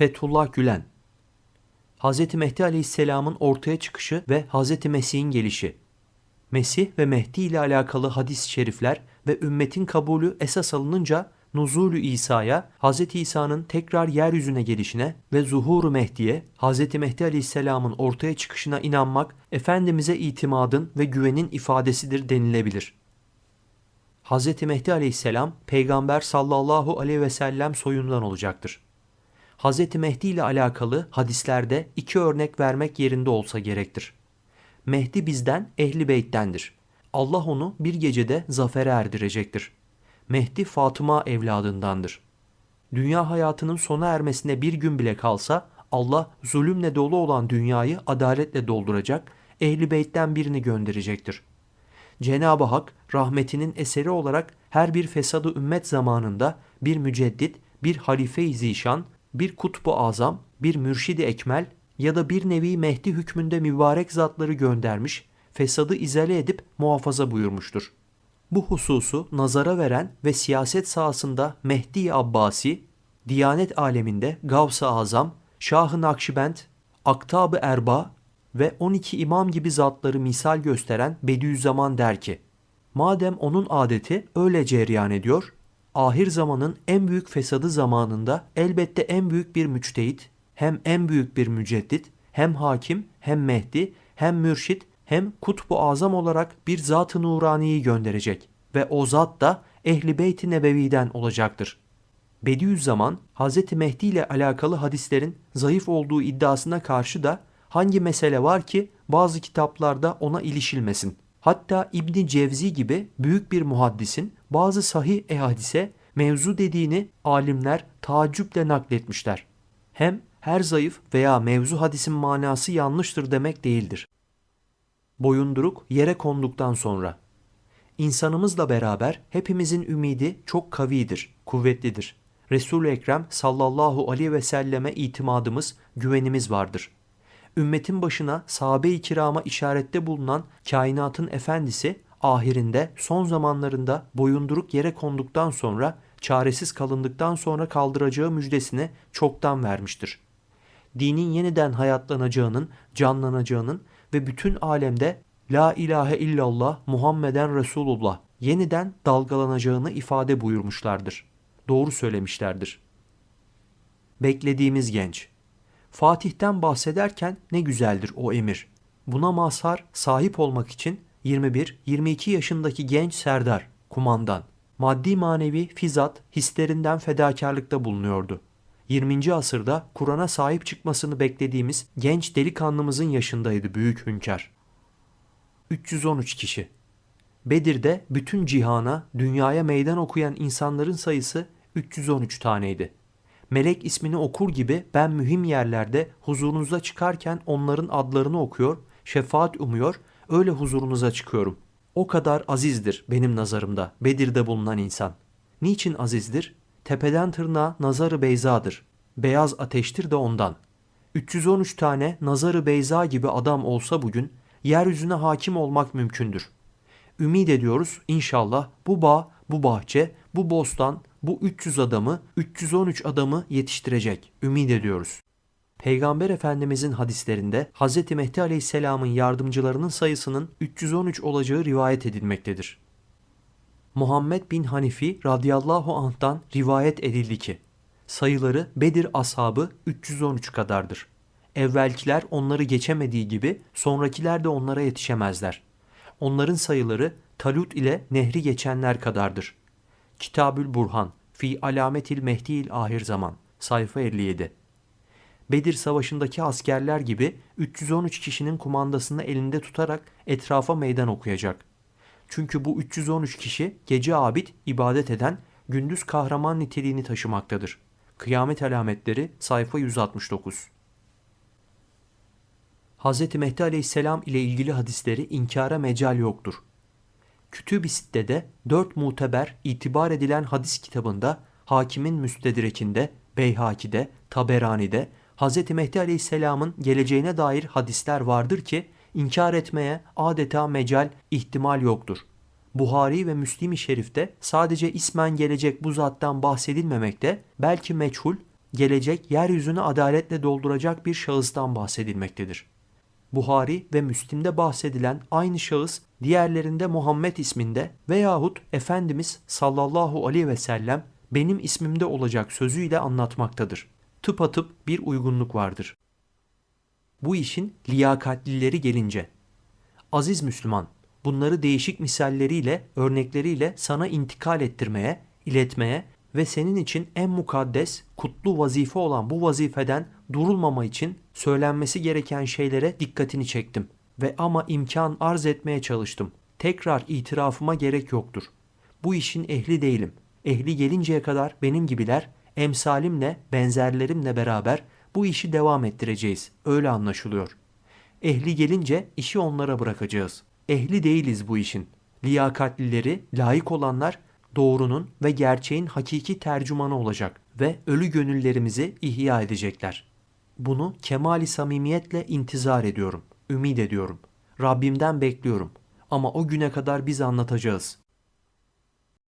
Fethullah Gülen Hz. Mehdi Aleyhisselam'ın ortaya çıkışı ve Hz. Mesih'in gelişi Mesih ve Mehdi ile alakalı hadis-i şerifler ve ümmetin kabulü esas alınınca Nuzulü İsa'ya, Hz. İsa'nın tekrar yeryüzüne gelişine ve Zuhuru Mehdi'ye, Hz. Mehdi Aleyhisselam'ın ortaya çıkışına inanmak, Efendimiz'e itimadın ve güvenin ifadesidir denilebilir. Hz. Mehdi Aleyhisselam, Peygamber sallallahu aleyhi ve sellem soyundan olacaktır. Hz. Mehdi ile alakalı hadislerde iki örnek vermek yerinde olsa gerektir. Mehdi bizden, ehli beyttendir. Allah onu bir gecede zafere erdirecektir. Mehdi Fatıma evladındandır. Dünya hayatının sona ermesine bir gün bile kalsa Allah zulümle dolu olan dünyayı adaletle dolduracak, ehli beytten birini gönderecektir. Cenab-ı Hak rahmetinin eseri olarak her bir fesadı ümmet zamanında bir müceddit, bir halife-i zişan, bir kutbu azam, bir mürşidi ekmel ya da bir nevi Mehdi hükmünde mübarek zatları göndermiş, fesadı izale edip muhafaza buyurmuştur. Bu hususu nazara veren ve siyaset sahasında Mehdi Abbasi, Diyanet aleminde Gavs-ı Azam, Şah-ı Nakşibend, Aktab-ı Erba ve 12 imam gibi zatları misal gösteren Bediüzzaman der ki, Madem onun adeti öyle cereyan ediyor, ahir zamanın en büyük fesadı zamanında elbette en büyük bir müçtehit, hem en büyük bir müceddit, hem hakim, hem mehdi, hem mürşit, hem kutbu azam olarak bir zat-ı nuraniyi gönderecek ve o zat da Ehli Beyt-i Nebevi'den olacaktır. Bediüzzaman, Hz. Mehdi ile alakalı hadislerin zayıf olduğu iddiasına karşı da hangi mesele var ki bazı kitaplarda ona ilişilmesin. Hatta İbni Cevzi gibi büyük bir muhaddisin bazı sahih ehadise mevzu dediğini alimler taaccüple nakletmişler. Hem her zayıf veya mevzu hadisin manası yanlıştır demek değildir. Boyunduruk yere konduktan sonra. İnsanımızla beraber hepimizin ümidi çok kavidir, kuvvetlidir. Resul-i Ekrem sallallahu aleyhi ve selleme itimadımız, güvenimiz vardır. Ümmetin başına sahabe-i kirama işarette bulunan kainatın efendisi ahirinde son zamanlarında boyunduruk yere konduktan sonra çaresiz kalındıktan sonra kaldıracağı müjdesini çoktan vermiştir. Dinin yeniden hayatlanacağının, canlanacağının ve bütün alemde La ilahe illallah Muhammeden Resulullah yeniden dalgalanacağını ifade buyurmuşlardır. Doğru söylemişlerdir. Beklediğimiz genç. Fatih'ten bahsederken ne güzeldir o emir. Buna mazhar sahip olmak için 21-22 yaşındaki genç Serdar, kumandan, maddi manevi fizat hislerinden fedakarlıkta bulunuyordu. 20. asırda Kur'an'a sahip çıkmasını beklediğimiz genç delikanlımızın yaşındaydı büyük hünkâr. 313 kişi. Bedir'de bütün cihana, dünyaya meydan okuyan insanların sayısı 313 taneydi. Melek ismini okur gibi ben mühim yerlerde huzurunuza çıkarken onların adlarını okuyor, şefaat umuyor, öyle huzurunuza çıkıyorum. O kadar azizdir benim nazarımda Bedir'de bulunan insan. Niçin azizdir? Tepeden tırnağa nazarı beyzadır. Beyaz ateştir de ondan. 313 tane nazarı beyza gibi adam olsa bugün yeryüzüne hakim olmak mümkündür. Ümid ediyoruz inşallah bu bağ, bu bahçe, bu bostan, bu 300 adamı, 313 adamı yetiştirecek. Ümid ediyoruz. Peygamber Efendimizin hadislerinde Hz. Mehdi Aleyhisselam'ın yardımcılarının sayısının 313 olacağı rivayet edilmektedir. Muhammed bin Hanifi radıyallahu anh'tan rivayet edildi ki, sayıları Bedir ashabı 313 kadardır. Evvelkiler onları geçemediği gibi sonrakiler de onlara yetişemezler. Onların sayıları Talut ile nehri geçenler kadardır. Kitabül Burhan fi alametil mehdiil ahir zaman sayfa 57 Bedir Savaşı'ndaki askerler gibi 313 kişinin kumandasını elinde tutarak etrafa meydan okuyacak. Çünkü bu 313 kişi gece abid, ibadet eden, gündüz kahraman niteliğini taşımaktadır. Kıyamet alametleri sayfa 169 Hz. Mehdi aleyhisselam ile ilgili hadisleri inkara mecal yoktur. Kütüb-i Sitte'de dört muteber itibar edilen hadis kitabında Hakimin Müstedrekinde, Beyhaki'de, Taberani'de Hz. Mehdi aleyhisselamın geleceğine dair hadisler vardır ki inkar etmeye adeta mecal ihtimal yoktur. Buhari ve Müslim-i Şerif'te sadece ismen gelecek bu zattan bahsedilmemekte, belki meçhul, gelecek yeryüzünü adaletle dolduracak bir şahıstan bahsedilmektedir. Buhari ve Müslim'de bahsedilen aynı şahıs diğerlerinde Muhammed isminde veyahut Efendimiz sallallahu aleyhi ve sellem benim ismimde olacak sözüyle anlatmaktadır. Tıpatıp bir uygunluk vardır. Bu işin liyakatlileri gelince. Aziz Müslüman, bunları değişik misalleriyle, örnekleriyle sana intikal ettirmeye, iletmeye ve senin için en mukaddes, kutlu vazife olan bu vazifeden durulmama için söylenmesi gereken şeylere dikkatini çektim ve ama imkan arz etmeye çalıştım. Tekrar itirafıma gerek yoktur. Bu işin ehli değilim. Ehli gelinceye kadar benim gibiler emsalimle, benzerlerimle beraber bu işi devam ettireceğiz. Öyle anlaşılıyor. Ehli gelince işi onlara bırakacağız. Ehli değiliz bu işin. Liyakatlileri, layık olanlar doğrunun ve gerçeğin hakiki tercümanı olacak ve ölü gönüllerimizi ihya edecekler. Bunu kemali samimiyetle intizar ediyorum, ümit ediyorum. Rabbimden bekliyorum. Ama o güne kadar biz anlatacağız.